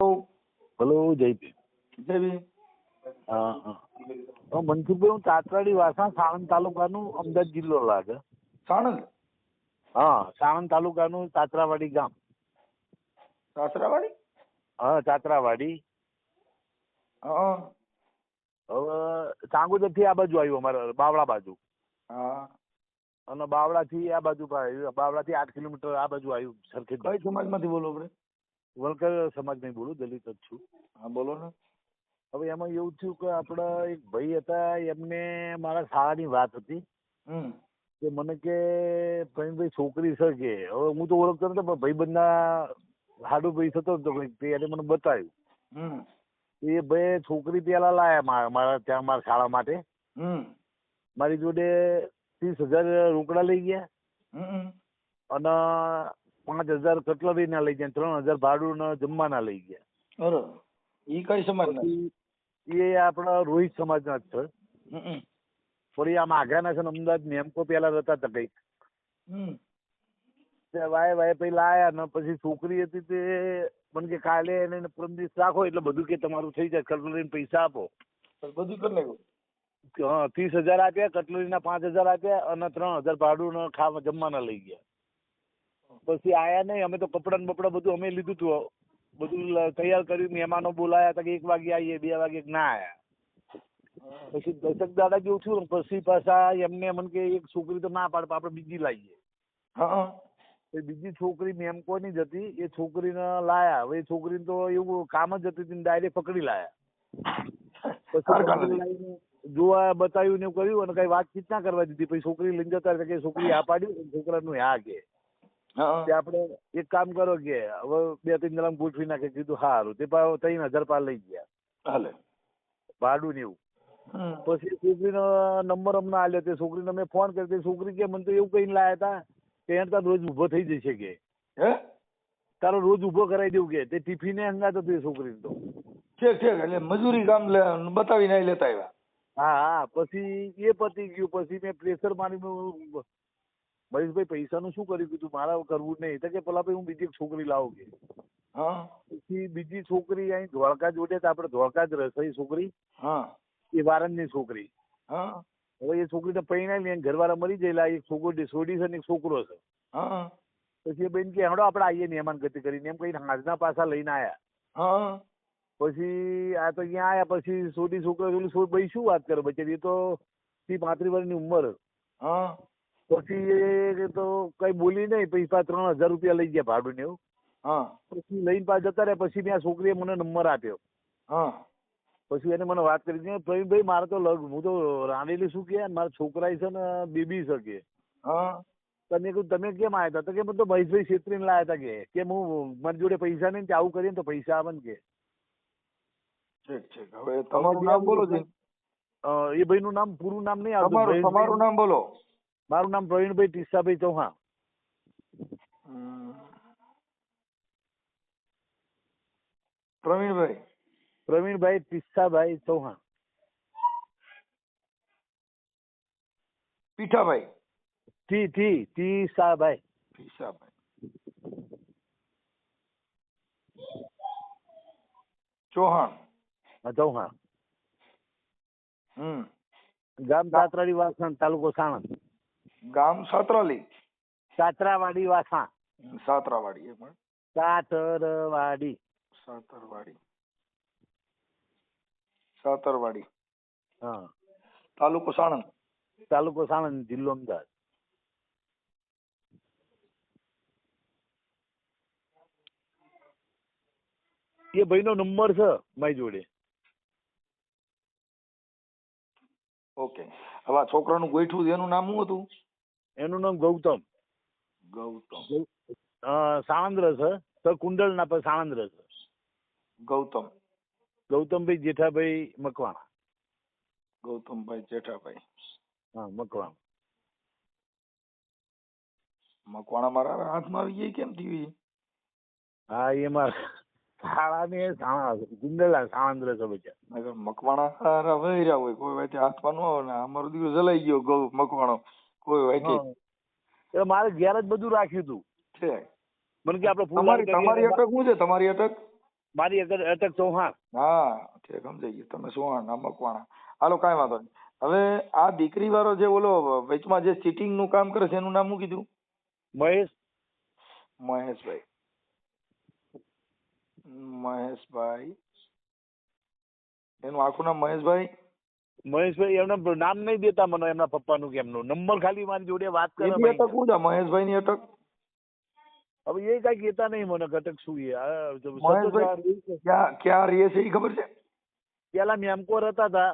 Hello જયપી જેવી હા મનસુખભાઈ હું તાતરાડી વાસણ સાણંદ તાલુકાનું અમદાવાદ જિલ્લો લાગે. સાણંદ? હા સાણંદ તાલુકાનું તાતરાવાડી ગામ. સાસરાવાડી હા તાતરાવાડી હા. હવે ચાંગોદરથી આ બાજુ આવ્યું અમારે બાવળા બાજુ. હા. અને બાવળાથી આ બાજુ આવ્યું બાવળાથી આઠ કિલોમીટર આ બાજુ આવ્યું સરખેજ. કઈ સમાજમાંથી બોલો આપણે? વલકર સમાજ નહીં બોલું દલિત જ છું. હા બોલો ને. હવે એમાં એવું થયું કે આપણા એક ભાઈ હતા એમને મારા શાળાની વાત હતી. કે મને કે ભાઈ છોકરી છે કે? હવે હું તો ઓળખતો નતો પણ ભાઈબંધના હાડુ ભાઈ થતો હતો કંઈક એને મને બતાવ્યું. એ ભાઈ છોકરી પેલા લાયા મારા મારા ત્યાં મારા શાળા માટે. મારી જોડે ત્રીસ હજાર રોકડા લઈ ગયા. અને પાંચ હજાર કટલરી ના લઈ ગયા ત્રણ હજાર ભાડું જમવાના લઈ ગયા. બરોબર. ઈ કઈ સમાજ એ આપણા રોહિત સમાજના જ છે. ફરી આમ આઘાના છે અમદાવાદ નેમકો પેલા રહેતા હતા કંઈક. વાય વાય પછી લાયા ને પછી છોકરી હતી તે મને કે કાલે એને પરમ દિવસ રાખો એટલે બધું કે તમારું થઈ જાય કટલરી પૈસા આપો. બધું કરી નાખ્યું? હા ત્રીસ હજાર આપ્યા કટલરીના પાંચ હજાર આપ્યા અને ત્રણ હજાર ભાડું ને ખાવા જમવાના લઈ ગયા. પછી આયા નહીં અમે તો કપડા ને બપડા બધું અમે લીધું હતું બધું તૈયાર કર્યું મહેમાનો બોલાયા હતા કે એક વાગે આવીએ બે વાગે ના આયા. પછી દશક દાદા જેવું થયું પછી પાછા એમને મને કે એક છોકરી તો ના પાડે આપડે આપણે બીજી લાવીએ બીજી છોકરી મેમકોની જ હતી એ છોકરીને લાયા. હવે એ છોકરીને તો એવું કામ જ હતી ડાયરેક્ટ પકડી લાયા. પછી જોવા બતાવ્યું ને એવું કર્યું અને કઈ વાતચીત ના કરવા દીધી. પછી છોકરી લઈને જતા કે છોકરી આ પાડ્યું છોકરા છોકરાનું હા કે. તે આપણે એક કામ કરો કે હવે બે ત્રણ જણા ગોઠવી નાખે કીધું સારું તે પાછો ત્રણ હજાર પાર લઈ ગયા. હાલે. ભાડું ને એવું. પછી છોકરીનો નંબર અમને આલ્યો. તે છોકરીને મેં ફોન કર્યો. તે છોકરી કે મને તો એવું કહીને લાયા હતા કે એને તાર રોજ ઊભો થઈ જશે કે. હે? તારો રોજ ઊભો કરાવી દેવું કે. તે ટિફિને હંગાતો તે એ છોકરીને તો. ઠીક ઠીક. એટલે મજૂરી કામ બતાવીને લેતા આવ્યા. હા હા. પછી એ પતી ગયું. પછી મેં પ્રેશર મારી મહેશભાઈ પૈસાનું શું કર્યું? કીધું મારા કરવું નહીં. તો કે પેલા ભાઈ હું બીજી એક છોકરી લાવું કે? હા. પછી બીજી છોકરી અહીં ધોળકા જોડે તો આપણે ધોળકા જ રહેશે એ છોકરી. હા. એ વારણની છોકરી. હા. હવે એ છોકરીને પરણાવી લઈને ઘરવાળા મરી ગયેલા. એક છોકરો સોડી છે ને એક છોકરો છે. હા. પછી એ બેન કે હેડો આપણે આવીએ મહેમાન ગતિ કરીને. એમ કહીને હાજના પાછા લઈને આયા. હા. પછી આ તો અહીંયા આયા. પછી સોડી છોકરો પેલું ભાઈ શું વાત કરે બચેરી? એ તો ત્રીસ પાંત્રીસ વર્ષની ઉંમર. હા. પછી એ તો કઈ બોલી નહીં પછી પાછા ત્રણ હજાર રૂપિયા લઈ ગયા ભાડું ને એવું. હા. પછી લઈને પાછા જતા રહ્યા પછી મેં આ છોકરીએ મને નંબર આપ્યો. હા. પછી એને મને વાત કરી કે પ્રવીણભાઈ મારે તો લગ હું તો રાંધેલી શું કે? મારા છોકરા છે ને બેબી છે કે. હા. તમે કહ્યું તમે કેમ આવ્યા હતા? તો કે તો મહેશભાઈ છેતરીને લાયા હતા કે. કે હું મારી જોડે પૈસા નહીં ને આવું કરીએ ને તો પૈસા આવે ને કે. ઠીક ઠીક. હવે તમારું નામ બોલો છે ભાઈ એ ભાઈનું નામ પૂરું નામ નહીં આવતું તમારું નામ બોલો. મારું નામ પ્રવીણભાઈ ટીસાભાઈ ચૌહાણ. પ્રવીણભાઈ. પ્રવીણભાઈ ટીસાભાઈ ચૌહાણ. પીઠાભાઈ. ટી ટી ટીસાભાઈ. ટીસાભાઈ ચૌહાણ. ચૌહાણ. હમ. ગામ દાતરાડી વાસણ તાલુકો સાણંદ. ગામ સાતરાલી. સાતરાવાડી વાસા સાતરાવાડી એ પણ. સાતરવાડી. સાતરવાડી. સાતરવાડી. હા. તાલુકો સાણંદ. તાલુકો સાણંદ જિલ્લો અમદાવાદ. એ ભાઈનો નંબર છે મારી જોડે. ઓકે. હવે આ છોકરાનું ગોઠવું એનું નામ શું હતું? એનું નામ ગૌતમ. ગૌતમ. સાણંદ્ર છે. તો કુંડલ ના પર સાણંદ્ર છે. ગૌતમ. ગૌતમભાઈ જેઠાભાઈ મકવાણા. ગૌતમભાઈ જેઠાભાઈ. હા મકવાણા. મકવાણા મારા હાથમાં આવી ગઈ કેમ થયું હા એમાં શાળા ને કુંડલ સાણંદ્ર છે નગર મકવાણા હારા રહ્યા હોય કોઈ વાતે હાથમાં ન આવે ને અમારો દીકરો જલાઈ ગયો ગૌ મકવાણો. કોઈ વાતે એટલે મારે ઘેર જ બધું રાખ્યું હતું. છે. મને કે આપણે તમારી તમારી અટક શું છે? તમારી અટક? મારી અટક અટક ચૌહાણ. હા છે સમજાઈ ગયું. તમે સુહાણ ના મકવાણા. હાલો કાંઈ વાંધો નહીં. હવે આ દીકરી વાળો જે ઓલો વચમાં જે ચીટિંગનું કામ કરે છે એનું નામ શું કીધું? મહેશ. મહેશભાઈ. મહેશભાઈ. એનું આખું નામ મહેશભાઈ? મહેશભાઈ એમને નામ નહીં દેતા મને એમના પપ્પાનું કે એમનું. નંબર ખાલી મારી જોડે વાત કરે એની અટક શું છે મહેશભાઈ ની અટક. હવે એ કઈ કેતા નહીં મને ઘટક શું એ. મહેશભાઈ ક્યાં ક્યાં રહે છે એ ખબર છે? પેલા મેમકોર હતા તા.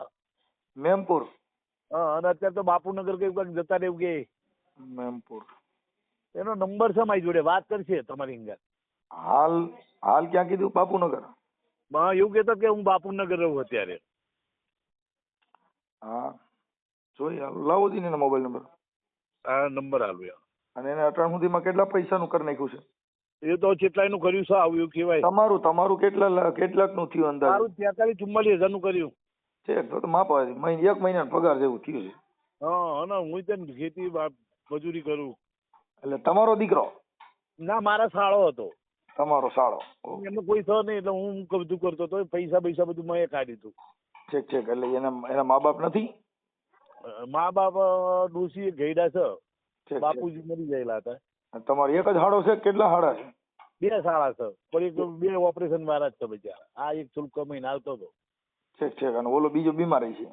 મેમપુર. હા, અને અત્યારે તો બાપુનગર કઈ કઈ જતા રહેવું કે. મેમપુર. એનો નંબર છે મારી જોડે વાત કરશે તમારી અંગર હાલ હાલ ક્યાં કીધું? બાપુનગર? હા એવું કહેતો કે હું બાપુનગર રહું અત્યારે. હા. જોઈ હાલ લાવો દઈને એનો મોબાઈલ નંબર આ નંબર આવ્યો અને એને અટાણ સુધીમાં કેટલા પૈસાનું કરી નાખ્યું છે? એ તો કેટલાયનું કર્યું છે આવ્યું કહેવાય. તમારું તમારું કેટલા કેટલાકનું થયું અંદાજ? મારું તેતાલીસ ચુમ્માલીસ હજારનું કર્યું. છે તો તો દે. મહિને એક મહિના પગાર જેવું થયું છે. હા અને હું તેમ ખેતી મજૂરી કરું. એટલે તમારો દીકરો? ના મારા સાળો હતો. તમારો સાળો. એમનો કોઈ થયો નહીં એટલે હું બધું કરતો હતો પૈસા પૈસા બધું મેં કાઢી દીધું. ઠીક છેક એટલે એના એના મા બાપ નથી મા બાપ ડોસી ગયડા છે. બાપુજી મરી ગયેલા હતા. તમારે એક જ હાડો છે કેટલા હાડા છે? બે સાડા છે. પણ એક બે ઓપરેશન મારા જ છે બચારા. આ એક શુલ્ક મહિને આવતો હતો. ઠીક ઠીક. અને ઓલો બીજો બીમારી છે?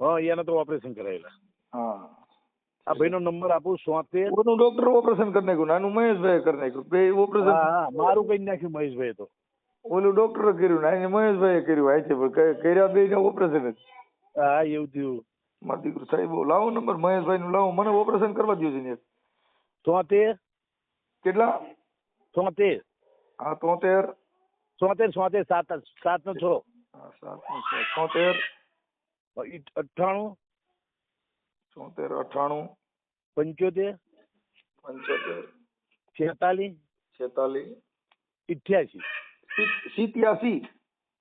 હા એને તો ઓપરેશન કરાયેલા. હા. આ ભાઈનો નંબર આપું સોતેર ઓનું ડોક્ટર ઓપરેશન કરી નાખ્યું નાનું મહેશભાઈ કરી નાખ્યું. ઓપરેશન હા મારું કઈ નાખ્યું મહેશભાઈ તો. ઓલું ડોક્ટરે કર્યું ને આને મહેશભાઈએ કર્યું આ છે પણ કર્યા બે ઓપરેશન જ. હા એવું થયું. મારો દીકરો સાહેબ લાવો નંબર મહેશભાઈ નું લાવો. મને ઓપરેશન કરવા દો છે ને તોતેર કેટલા? તોતેર હા તોતેર તોતેર તોતેર સાત સાત નો છ. સાતનું છે. તોતેર અઠ્ઠાણું. ચોતેર અઠાણું પંચોતેર. પંચોતેર. છેતાલીસ. છેતાલીસ. ઇઠ્યાસી. સિત્યાસી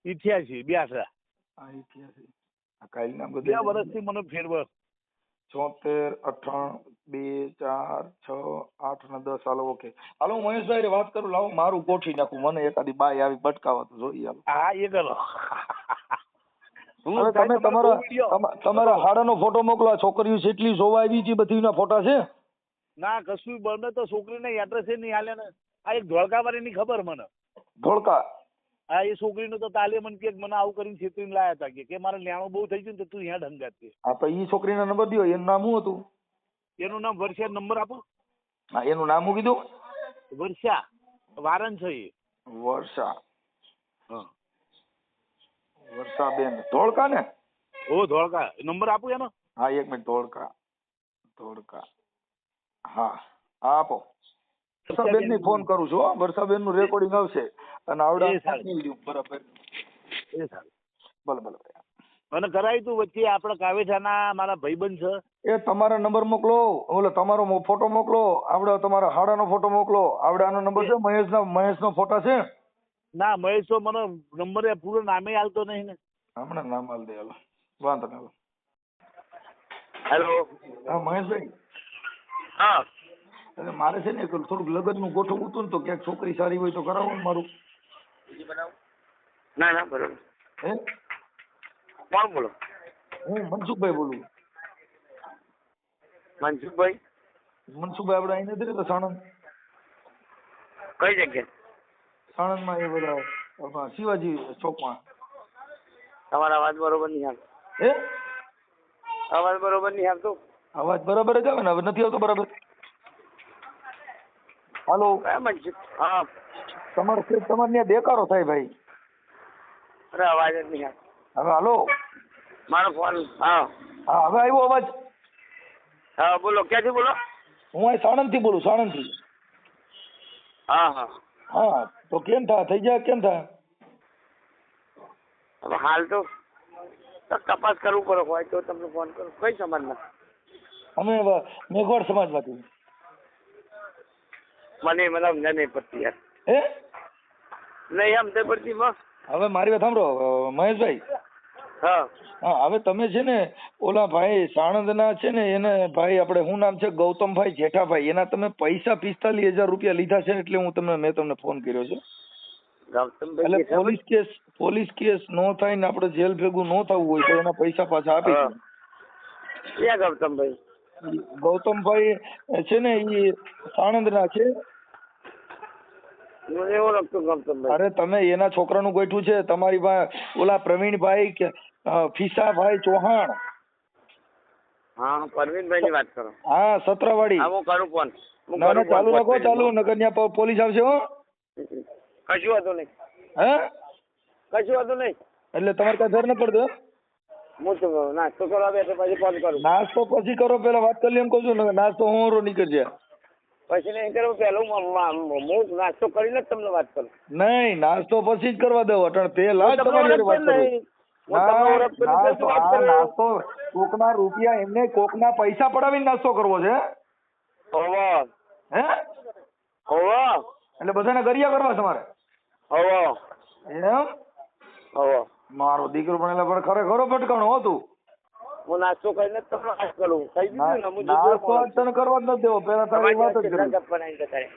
ઇઠ્યાસી બ્યાસા હા ઇઠ્યાસી આ કાલના બે બધા વર્ષથી મને ફેરવ ચોતેર અઠાણ બે ચાર છ આઠ ને દસ. Hello okay. હાલો હું મહેશભાઈ વાત કરું. લાવો મારું ગોઠવી નાખું. મને એકાદી બાય આવી બટકાવા તો જોઈએ હા એ કરો. હવે તમે તમારો તમારા હાડાનો ફોટો મોકલો. છોકરીઓ જેટલી જોવા આવી છે બધીના ફોટા છે? ના કશું બને તો છોકરીને એડ્રેસ નહીં હાલે ને. આ એક ધોળકાવાળીની ખબર મને. ધોળકા. આ એ છોકરીનું તો તાલે મને કે મને આવું કરીને છેતરીને લાયા હતા કે કે મારે લેણું બહુ થઈ ગયું ને તો તું અહીંયા ઢંગાત છે. હા તો એ છોકરીના નંબર દ્યો એનું નામ શું હતું? એનું નામ વર્ષા નંબર આપો. હા એનું નામ હું કીધું? વર્ષા વારન છે એ વર્ષા. હા. વર્ષાબેન ધોળકા ને? ઓ ધોળકા. નંબર આપું એનો. હા એક મિનિટ ધોળકા. ધોળકા. હા હા આપો. વર્ષાબેન ને ફોન કરું છું હો. વર્ષાબેનનું રેકોર્ડિંગ આવશે અને આવડા. બરાબર. એ સારું. ભલે ભલે મને કરાવી તું વચ્ચે આપડે કાવેઠાના મારા ભાઈબંધ છે. એ તમારા નંબર મોકલો. ઓલે તમારો ફોટો મોકલો. આપડે તમારા હાડાનો ફોટો મોકલો. આવડે આનો નંબર છે મહેશના મહેશનો ફોટા છે? ના મહેશ તો મને નંબર એ પૂરો નામે હાલતો નહીં ને. હમણાં નામ આલ દે હાલો. વાંધો નહીં હાલો. હેલો. હા મહેશભાઈ. હા. એટલે મારે છે ને એક થોડુંક લગ્નનું ગોઠવવું હતું ને તો ક્યાંક છોકરી સારી હોય તો કરાવો ને મારું. ના ના બરોબર. હે? કોણ બોલો? હું મનસુખભાઈ બોલું. મનસુખભાઈ? મનસુખભાઈ આપણે અહીં નથી રહેતા સાણંદ. કઈ જગ્યા સાણંદમાં એ બધા શિવાજી ચોકમાં. તમારા અવાજ બરોબર નહીં આવે હે? અવાજ બરોબર નહીં આવતો? અવાજ બરાબર જ આવે ને હવે નથી આવતો બરાબર. હાલો. હા. તમારે છે તમારે ત્યાં દેકારો થાય ભાઈ. અરે અવાજ જ નહીં હવે હાલો. મારો ફોન હા. હા હવે આવ્યો અવાજ? હા બોલો ક્યાંથી બોલો? હું અહીં સાણંદથી બોલું સાણંદથી. હા હા. હા તો કેમ થાય થઈ જાય કેમ થાય હવે હાલ તો તપાસ કરવું પડે હોય તો તમને ફોન કરું. કઈ સમાજમાં? અમે મેઘોડ મેઘવાડ સમાજમાંથી. મને મને સમજ નહીં પડતી યાર. હે? નહીં સમજ પડતી માં. હવે મારી વાત સાંભળો મહેશભાઈ. હા. હા હવે તમે છે ને ઓલા ભાઈ સાણંદના છે ને એને ભાઈ આપણે શું નામ છે? ગૌતમભાઈ જેઠાભાઈ. એના તમે પૈસા પિસ્તાલીસ હજાર રૂપિયા લીધા છે એટલે હું તમને મેં તમને ફોન કર્યો છે. એટલે પોલીસ કેસ પોલીસ કેસ નો થાય ને આપણે જેલ ભેગું નો થવું હોય તો એના પૈસા પાછા આપી. ક્યાં ગૌતમભાઈ? ગૌતમભાઈ છે ને છે. હું એવું લખતું ગૌતમભાઈ અરે તમે એના છોકરાનું ગોઠવું છે. તમારી પાસે ઓલા પ્રવીણભાઈ કે ફીસા ફીસાભાઈ ચૌહાણ. હા પરવીનભાઈ ની વાત કરો. હા સત્રવાડી હા હું કરું ફોન. ના ના ચાલુ રાખો ચાલુ. નગર ન્યા પોલીસ આવશે હો. કશું વાંધો નહીં. હે? કશું વાંધો નહીં. એટલે તમારે કાંઈ ઘર ન પડતો હું તો નાસ્તો કરવા બેઠો પછી ફોન કરું. નાસ્તો પછી કરો પેલા વાત કરી એમ કહું છું નાસ્તો હું રો નીકળજે પછી નહીં કરું પેલું હું નાસ્તો કરીને જ તમને વાત કરું. નહીં નાસ્તો પછી જ કરવા દઉં અટણ તે હું તમારી વાત કરું. નાસ્તો કોકના રૂપિયા એમને કોકના પૈસા પડાવીને નાસ્તો કરવો છે? હે? હોવો. એટલે બધાને ગરિયા કરવા તમારે હોવો. એમ? હોવો. મારો દીકરો પણ એટલે પણ ખરેખર ભટકાણું હતું. હું નાસ્તો કરીને તમને વાત કરું. કહી દીધું ને હું નાસ્તો તને કરવા જ નથી દેવો. પેલા તારી વાત જ કરી કપ બનાવીને